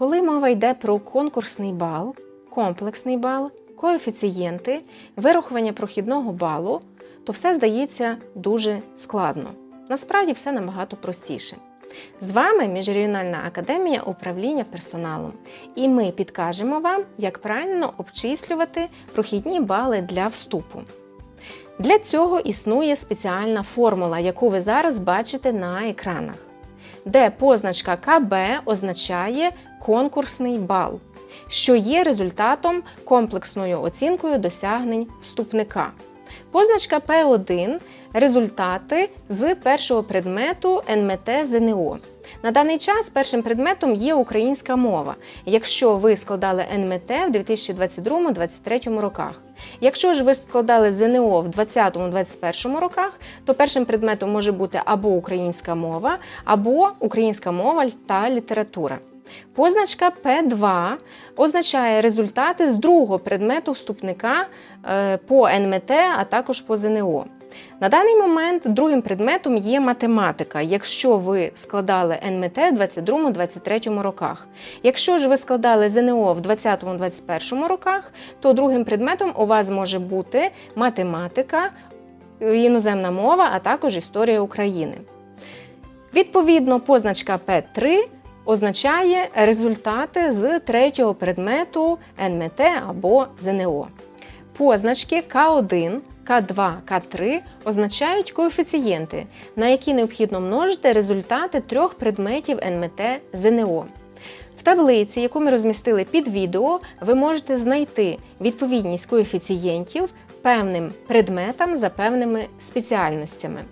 Коли мова йде про конкурсний бал, комплексний бал, коефіцієнти, вирахування прохідного балу, то все здається дуже складно. Насправді все набагато простіше. З вами Міжрегіональна академія управління персоналом, і ми підкажемо вам, як правильно обчислювати прохідні бали для вступу. Для цього існує спеціальна формула, яку ви зараз бачите на екранах, де позначка КБ означає конкурсний бал, що є результатом комплексною оцінкою досягнень вступника. Позначка П1 результати з першого предмету НМТ ЗНО. На даний час першим предметом є українська мова, якщо ви складали НМТ в 2022-2023 роках. Якщо ж ви складали ЗНО в 2020-2021 роках, то першим предметом може бути або українська мова, або українська мова та література. Позначка П2 означає результати з другого предмету вступника е, по НМТ, а також по ЗНО. На даний момент другим предметом є математика, якщо ви складали НМТ в 22-23 роках. Якщо ж ви складали ЗНО в 20-21 роках, то другим предметом у вас може бути математика, іноземна мова, а також історія України. Відповідно, позначка П3 означає результати з третього предмету НМТ або ЗНО. Позначки К1, К2, К3 означають коефіцієнти, на які необхідно множити результати трьох предметів НМТ ЗНО. В таблиці, яку ми розмістили під відео, ви можете знайти відповідність коефіцієнтів певним предметам за певними спеціальностями.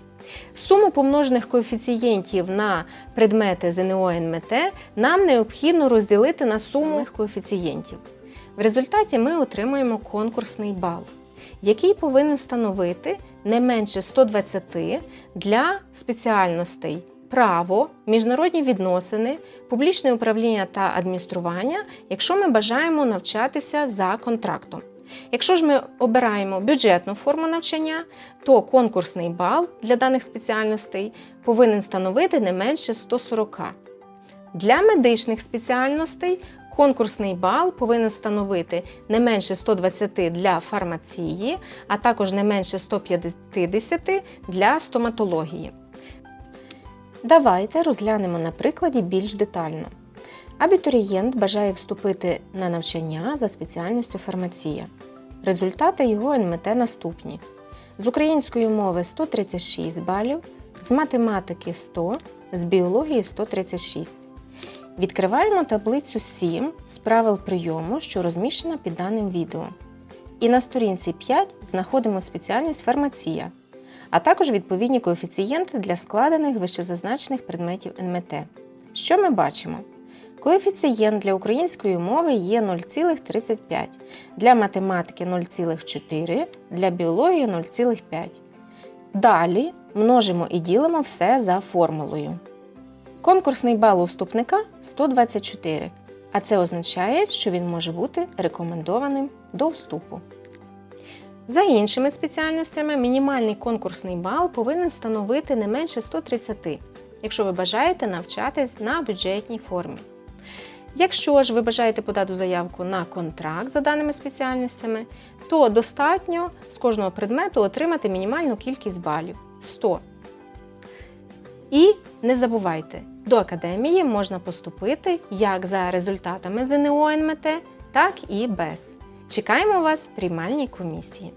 Суму помножених коефіцієнтів на предмети ЗНО НМТ нам необхідно розділити на суму коефіцієнтів. В результаті ми отримуємо конкурсний бал, який повинен становити не менше 120 для спеціальностей право, міжнародні відносини, публічне управління та адміністрування, якщо ми бажаємо навчатися за контрактом. Якщо ж ми обираємо бюджетну форму навчання, то конкурсний бал для даних спеціальностей повинен становити не менше 140. Для медичних спеціальностей конкурсний бал повинен становити не менше 120 для фармації, а також не менше 150 для стоматології. Давайте розглянемо на прикладі більш детально. Абітурієнт бажає вступити на навчання за спеціальністю фармація. Результати його НМТ наступні: з української мови 136 балів, з математики 100, з біології 136. Відкриваємо таблицю 7 з правил прийому, що розміщена під даним відео. І на сторінці 5 знаходимо спеціальність фармація, а також відповідні коефіцієнти для складених вищезазначених предметів НМТ. Що ми бачимо? Коефіцієнт для української мови є 0,35, для математики 0,4, для біології 0,5. Далі множимо і ділимо все за формулою. Конкурсний бал у вступника 124, а це означає, що він може бути рекомендованим до вступу. За іншими спеціальностями, мінімальний конкурсний бал повинен становити не менше 130, якщо ви бажаєте навчатись на бюджетній формі. Якщо ж ви бажаєте подати заявку на контракт за даними спеціальностями, то достатньо з кожного предмету отримати мінімальну кількість балів 100. І не забувайте, до академії можна поступити як за результатами ЗНО НМТ, так і без. Чекаємо вас в приймальній комісії.